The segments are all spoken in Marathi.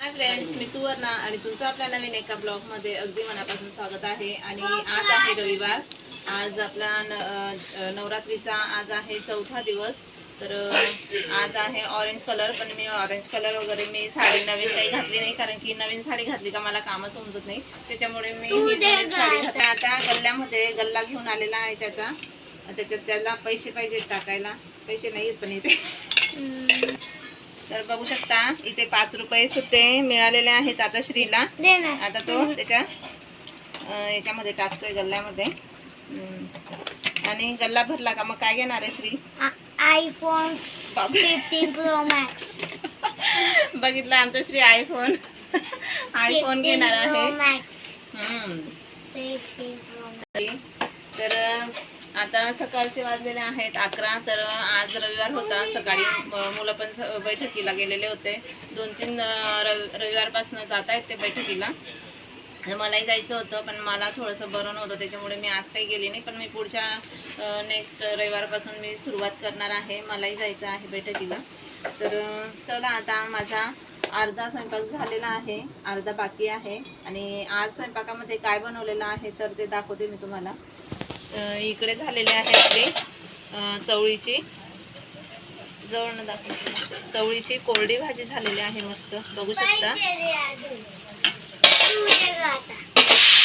हाय फ्रेंड्स मी सुवर्णा आणि तुमचं आपल्या नवीन एका ब्लॉगमध्ये अगदी मनापासून स्वागत आहे. आणि आज आहे रविवार. आज आपला न- नवरात्रीचा आज आहे चौथा दिवस. तर आज आहे ऑरेंज कलर पण मी ऑरेंज कलर वगैरे मी साडी नवीन काही घातली नाही कारण की नवीन साडी घातली का मला कामच उमजत नाही. त्याच्यामुळे मी ही साडी घातली. आता गल्ल्यामध्ये गल्ला घेऊन आलेला आहे त्याचा. त्याच्यात त्याला पैसे पाहिजे टाकायला. पैसे नाही पण इथे. तर बघू शकता इथे पाच रुपये सुट्टे मिळालेले आहेत आता श्रीला. आता तो त्याच्या याच्यामध्ये टाकतोय गल्ल्यामध्ये. आणि गल्ला भरला का? मग काय घेणार आहे Shri? IPhone. Fifteen pro max बघितलं आमचा श्री आयफोन आयफोन घेणार आहे. तर आता सकाळचे वाजलेले आहेत अकरा तर आज रविवार होता. सकाळी मुलं पण स- बैठकीला गेलेले होते. दोन तीन रवि रविवारपासून जात आहेत ते बैठकीला. मलाही जायचं होतं पण मला थोडंसं बरं नव्हतं. त्याच्यामुळे मी आज काही गेली नाही. पण मी पुढच्या नेक्स्ट रविवारपासून मी सुरुवात करणार आहे. मलाही जायचं आहे बैठकीला. तर चला आता माझा अर्धा स्वयंपाक झालेला आहे. अर्धा बाकी आहे. आणि आज स्वयंपाकामध्ये काय बनवलेलं आहे तर ते दाखवते मी तुम्हाला. इकडे झालेले आहे आपली चवळीची. जवळ दाखवते चवळीची कोरडी भाजी झालेली आहे मस्त. बघू शकता.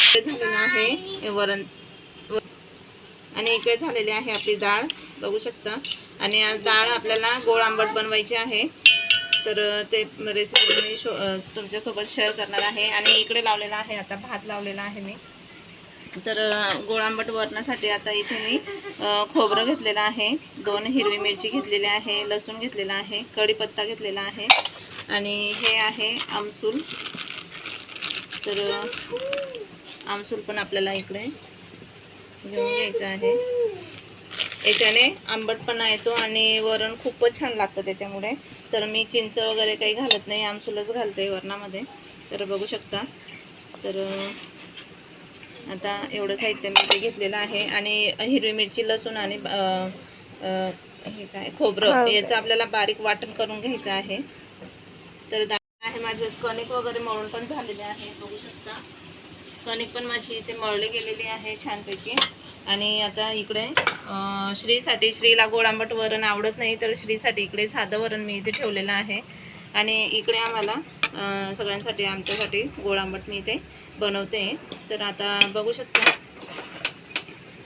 इकडे झालेलं आहे वरण. आणि इकडे झालेली आहे आपली डाळ. बघू शकता. आणि आज डाळ आपल्याला गोळ आंबट बनवायची आहे. तर ते रेसिपी मी शो तुमच्यासोबत शेअर करणार आहे. आणि इकडे लावलेला आहे. आता भात लावलेला आहे मी. तर गोळ आंबट वरणासाठी आता इथे मी खोबरं घेतलेलं आहे. दोन हिरवी मिरची घेतलेली आहे लसूण घेतलेला आहे कढीपत्ता घेतलेला आहे आणि हे आहे आमसूल. तर आमसूल पण आपल्याला इकडे घेऊन घ्यायचं आहे. याच्याने आंबटपणा येतो आणि वरण खूपच छान लागतं त्याच्यामुळे. तर मी चिंच वगैरे काही घालत नाही आमसूलच घालते वरणामध्ये. तर बघू शकता. तर आता एवढं साहित्य मी ते घेतलेलं आहे. आणि हिरवी मिरची लसूण आणि हे काय खोबरं याचं आपल्याला बारीक वाटण करून घ्यायचं आहे. तर आहे माझं कणिक वगैरे मळून पण झालेले आहे बघू शकता. कणिक पण माझी इथे मळली गेलेली आहे छानपैकी. आणि आता इकडे श्रीसाठी श्रीला गोड आंबट वरण आवडत नाही तर श्रीसाठी इकडे साधं वरण मी इथे ठेवलेलं आहे. आणि इकडे आम्हाला सगळ्यांसाठी आमच्यासाठी गोड आंबट मी इथे बनवते. तर आता बघू शकता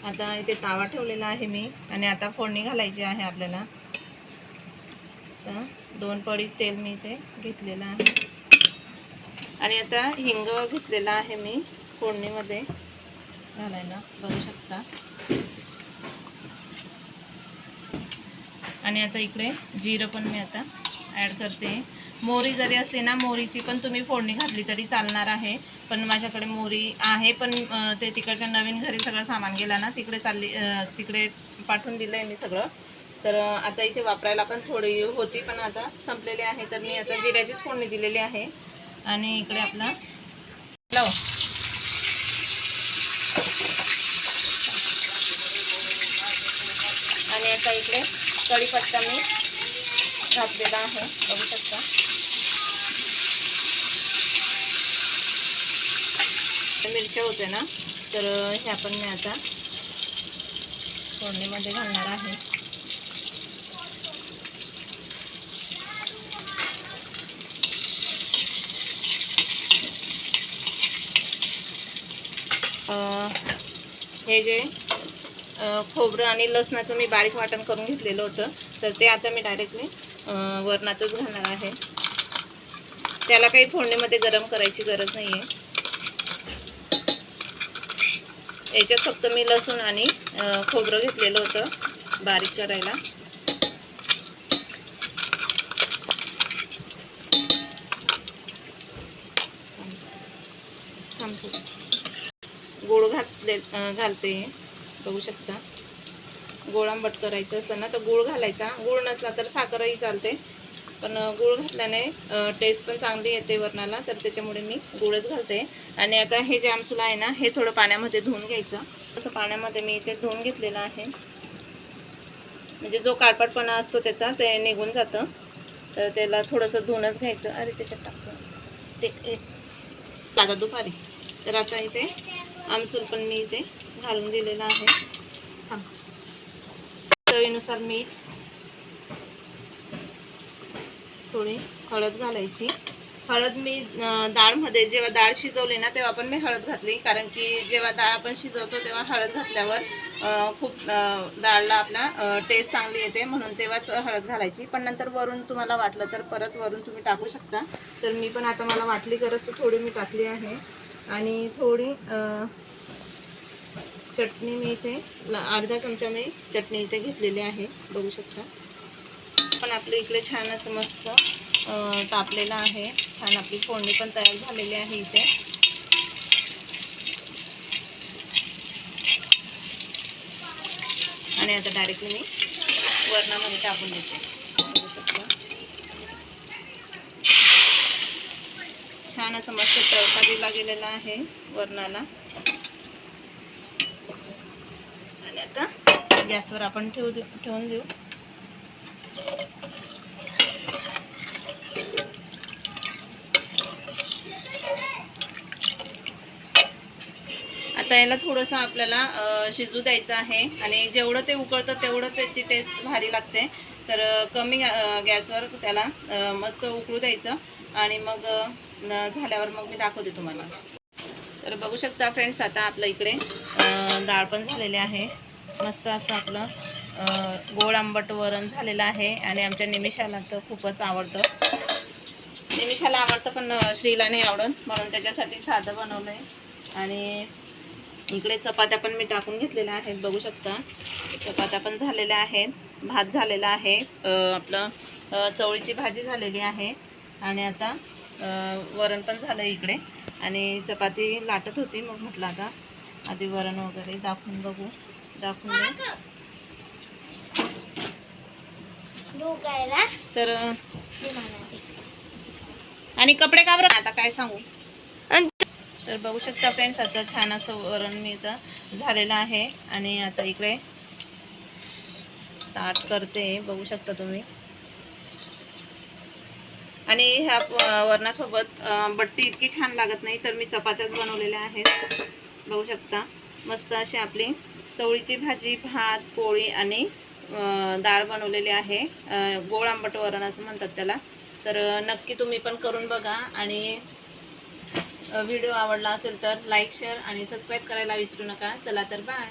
आता इथे तावा ठेवलेला आहे मी आणि आता फोडणी घालायची आहे आपल्याला. तर दोन पडी तेल मी इथे घेतलेलं आहे. आणि आता हिंग घेतलेला आहे मी फोडणीमध्ये घालायला. बघू शकता. आणि आता इकडे जिरं पण मी आता ॲड करते. मोरी जरी असली ना मोरीची पण तुम्ही फोडणी घातली तरी चालणार आहे. पण माझ्याकडे मोरी आहे पण ते तिकडच्या नवीन घरी सगळं सामान गेलं ना तिकडे चालली तिकडे पाठवून दिलं आहे मी सगळं. तर आता इथे वापरायला पण थोडी होती पण आता संपलेली आहे. तर मी आता जिऱ्याचीच फोडणी दिलेली आहे. आणि इकडे आपला लाव. आणि आता इकडे कढीपत्ता मी घातलेला आहे बघू शकता मिरच्या होते ना तर ह्या पण मी आता घालणार आहे. अं, हे जे अं, खोबरं आणि लसणाचं मी बारीक वाटण करून घेतलेलं होतं. तर ते आता मी डायरेक्टली वरणातच घालणार आहे. त्याला काही फोडणीमध्ये गरम करायची गरज नाही आहे याच्यात फक्त मी लसूण आणि खोबरं घेतलेलं होतं बारीक करायला. गोड घातले घालते. बघू शकता. गोळ आंबट करायचं असताना तर गूळ घालायचा. गूळ नसला तर साखरही चालते. पण गूळ घातल्याने टेस्ट पण चांगली येते वरणाला तर त्याच्यामुळे मी गूळच घालते. आणि आता हे जे आमसूल आहे ना हे थोडं पाण्यामध्ये धुवून घ्यायचं. तसं पाण्यामध्ये मी इथे धुवून घेतलेलं आहे. म्हणजे जो काळपाटपणा असतो त्याचा ते निघून जातं. तर त्याला थोडंसं धुवूनच घ्यायचं. अरे त्याच्यात टाकतो. ते एक आता दुपारी. तर आता इथे आमसूल पण मी इथे घालून दिलेला आहे. थांब. चवीनुसार मीठ थोडी हळद घालायची. हळद मी डाळमध्ये जेव्हा डाळ शिजवली ना तेव्हा पण मी हळद घातली. कारण की जेव्हा डाळ आपण शिजवतो तेव्हा हळद घातल्यावर खूप डाळला आपला टेस्ट चांगली येते. म्हणून तेव्हाच हळद घालायची. पण नंतर वरून तुम्हाला वाटलं तर परत वरून तुम्ही टाकू शकता. तर मी पण आता मला वाटली गरज तर थोडी मी टाकली आहे. आणि थोडी चटणी मी इथे अर्धा चमचा मी चटणी इथे घेतलेली आहे बघू शकता. पण आपल्या इकडे छान असं मस्त तापलेलं आहे. छान आपली फोडणी पण तयार झालेली आहे इथे. आणि आता डायरेक्टली मी वरणामध्ये टाकून देते. बघू शकता. छान असं मस्त तळका दिला गेलेला आहे वरणाला आणि आता गॅसवर आपण ठेवू देऊ ठेवून देऊ. आता याला थोडंसं आपल्याला शिजू द्यायचं आहे. आणि जेवढं ते उकळतं तेवढं त्याची टेस्ट भारी लागते. तर कमी गॅसवर त्याला मस्त उकळू द्यायचं. आणि मग झाल्यावर मग मी दाखवते तुम्हाला. तर बघू शकता फ्रेंड्स आता आपलं इकडे डाळ पण झालेली आहे. मस्त असं आपलं गोड आंबट वरण झालेलं आहे आणि आमच्या निमिषाला तर खूपच आवडतं. निमिषाला आवडतं पण श्रीला नाही आवडत. म्हणून त्याच्यासाठी साधं बनवलं आहे आणि इकडे चपात्या पण मी टाकून घेतलेल्या आहेत बघू शकता. चपात्या पण झालेल्या आहेत भात झालेला आहे. आपलं चवळीची भाजी झालेली आहे. आणि आता वरण पण झालं इकडे. आणि चपाती लाटत होती मग म्हटलं आता आधी वरण वगैरे दाखवून बघू. दाखवून दोघायला तर. आणि कपडे का बरं? आता काय सांगू? तर बघू शकता फ्रेंड्स आता छान असं वरण मी इथं झालेलं आहे. आणि आता इकडे ताट करते बघू शकता तुम्ही. आणि ह्या वरणासोबत बट्टी इतकी छान लागत नाही तर मी चपात्याच बनवलेल्या आहेत. बघू शकता. मस्त अशी आपली चवळीची भाजी भात पोळी आणि डाळ बनवलेली आहे. गोड आंबट वरण असं म्हणतात त्याला. तर नक्की तुम्ही पण करून बघा आणि व्हिडिओ आवडला असेल तर लाईक शेअर आणि सबस्क्राईब करायला विसरू नका. चला तर बाय.